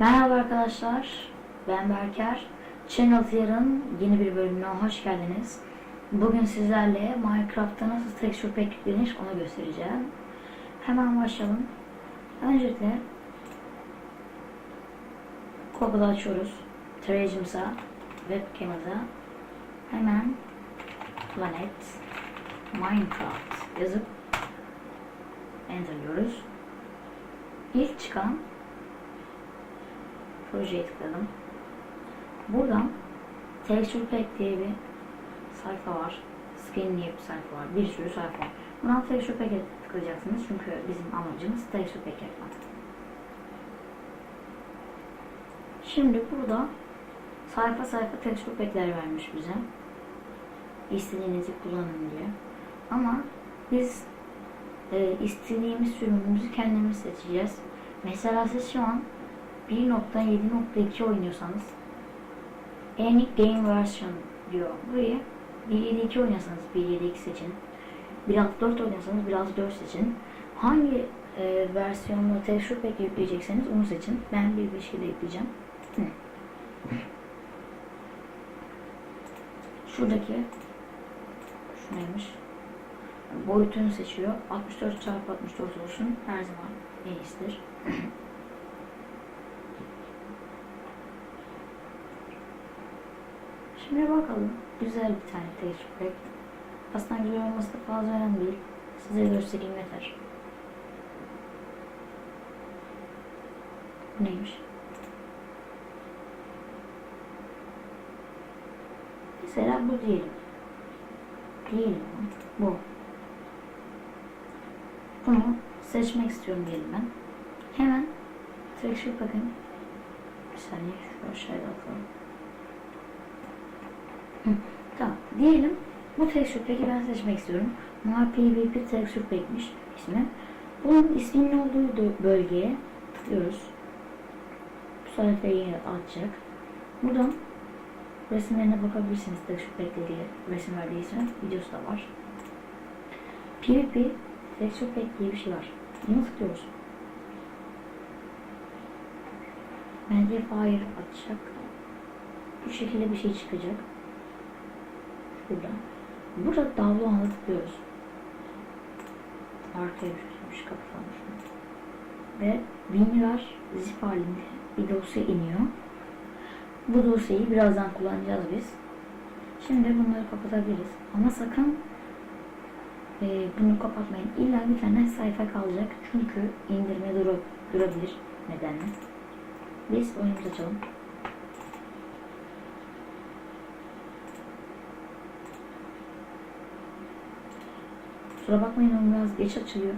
Merhaba arkadaşlar, ben Berker. Channel Tier'ın yeni bir bölümüne hoş geldiniz. Bugün sizlerle Minecraft'ta nasıl texture pack yüklenir onu göstereceğim. Hemen başlayalım. Öncelikle Google'ı açıyoruz. Trace'ımıza, webcam'ıza hemen Planet Minecraft yazıp enterliyoruz. İlk çıkan projeye tıkladım. Buradan Texture Pack diye bir sayfa var. Skin diye bir sayfa var. Bir sürü sayfa var. Buradan Texture Pack'e tıklayacaksınız. Çünkü bizim amacımız Texture Pack yapmak. Şimdi burada sayfa sayfa Texture Pack'ler vermiş bize. İstediğinizi kullanın diye. Ama biz e, istediğimiz sürümümüzü kendimiz seçeceğiz. Mesela siz şu an 1.7.2 oynuyorsanız Any Game Version diyor. Burayı 1.7.2 oynuyorsanız 1.7.2 seçin. 1.6.4 oynuyorsanız 1.6.4 seçin. Hangi e, versiyonla Texture Pack yükleyecekseniz onu seçin. Ben 1.5'i de yükleyeceğim. Hı. Şuradaki şu neymiş? Boyutunu seçiyor. 64 x 64 olsun. Her zaman en iyisidir. Şimdi bakalım. Güzel bir tane tecrübe. Aslında güzel olması da fazla önemli değil. Size göstereyim yeter. Neymiş? Mesela bu diyelim. Diyelim bu. Bunu seçmek istiyorum diyelim ben. Hemen texture bakın. Bir saniye şu aşağıya atalım. Tamam. Diyelim bu texture pack'i ben seçmek istiyorum. Bunlar PvP texture pack'miş ismi. Bunun isminin olduğu bölgeye tıklıyoruz. Bu sayfayı açacak. Buradan resimlerine bakabilirsiniz texture pack diye resim verdiyse videosu da var. PvP texture pack diye bir şey var. Bunu tıklıyoruz. Mediafire açacak. Bu şekilde bir şey çıkacak. Burada. Burada download'a tıklıyoruz. Arkaya kapatalım şunu. Ve WinRAR zip halinde bir dosya iniyor. Bu dosyayı birazdan kullanacağız biz. Şimdi bunları kapatabiliriz. Ama sakın e, bunu kapatmayın. İlla bir tane sayfa kalacak. Çünkü indirme duru, durabilir nedenle. Biz oyunumuzu açalım. Kusura bakmayın ama biraz geç açılıyor.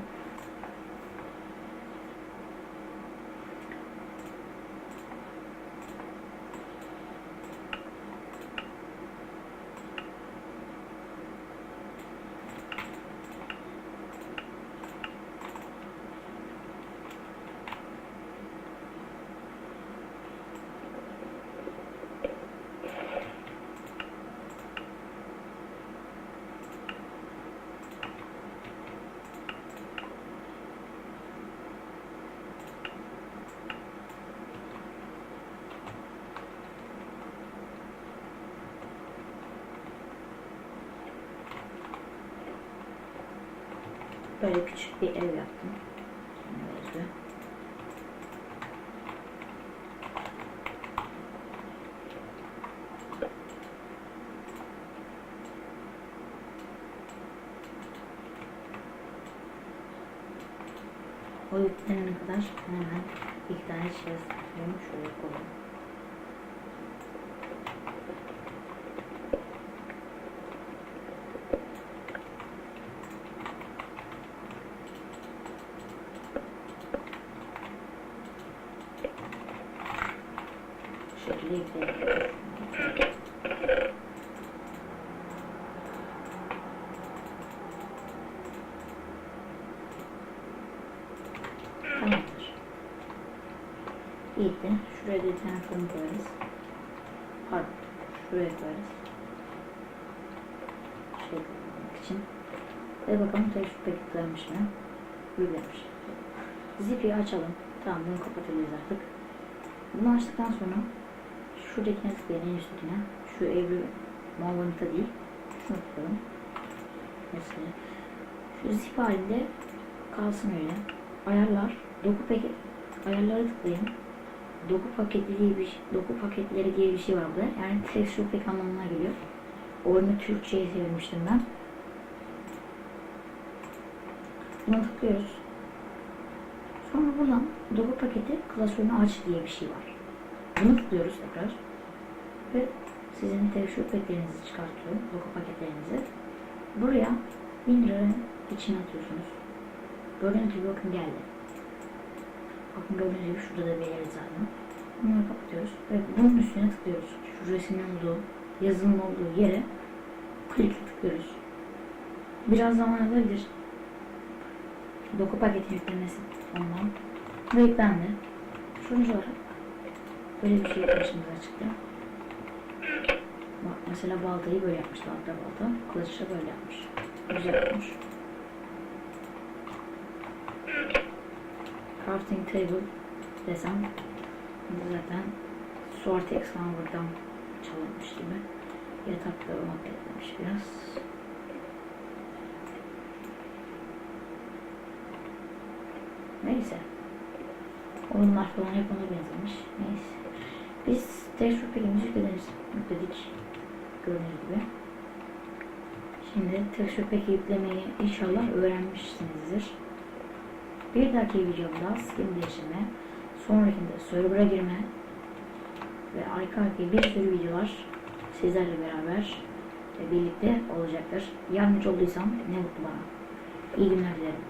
Böyle küçük bir ev yaptım. Böyle. O yüklenene kadar hemen iki tane şey yapıyorum. Şöyle koyayım. Bu şekilde yükleyelim. Tamamdır. İyi de şuraya da bir koyarız. Pardon. Şuraya koyarız. Şey koymak için. Ve bakalım tecrübe yüklenmiş mi? Yüklenmiş. Zipi açalım. Tamam bunu kapatabiliriz artık. Bunu açtıktan sonra şuradakine tıklayın en üsttekine. Şu evri Mavanita değil. Şunu tıklayalım. Mesela şu zip halinde kalsın öyle. Ayarlar. Doku paket. Ayarlara tıklayın. Doku paketi diye bir şey- doku paketleri diye bir şey var burada. Yani texture pack anlamına geliyor. Oyunu Türkçe'ye çevirmiştim ben. Buna tıklıyoruz. Sonra buradan doku paketi klasörünü aç diye bir şey var. Bunu tıklıyoruz tekrar. Ve sizin texture packlerinizi çıkartıyor. Doku paketlerinizi. Buraya 1000 liranın içine atıyorsunuz. Gördüğünüz gibi bakın geldi. Bakın gördüğünüz gibi şurada da belirli zaten. Bunları kapatıyoruz ve bunun üstüne tıklıyoruz. Şu resmin olduğu, yazının olduğu yere klikle tıklıyoruz. Biraz zaman alabilir. Doku paketi yüklemesi ondan. Ve yüklendi. Sonuç olarak böyle bir şey karşımıza çıktı. Bak mesela baltayı böyle yapmış tahta balta. Kılıçı da böyle yapmış. Güzel yapmış. Crafting table desem zaten Sortex falan buradan çalınmış gibi. Yatakları mahvetlemiş biraz. Neyse. Oyunlar falan hep ona benzemiş. Neyse. Biz tecrübe pekimizi. Yükledik. Gördüğünüz gibi. Şimdi tecrübe peki yüklemeyi inşallah öğrenmişsinizdir. Bir dahaki videomda skin değişimi, sonrakinde server'a girme ve arka arkaya bir sürü videolar sizlerle beraber birlikte olacaktır. Yardımcı olduysam ne mutlu bana. İyi günler dilerim.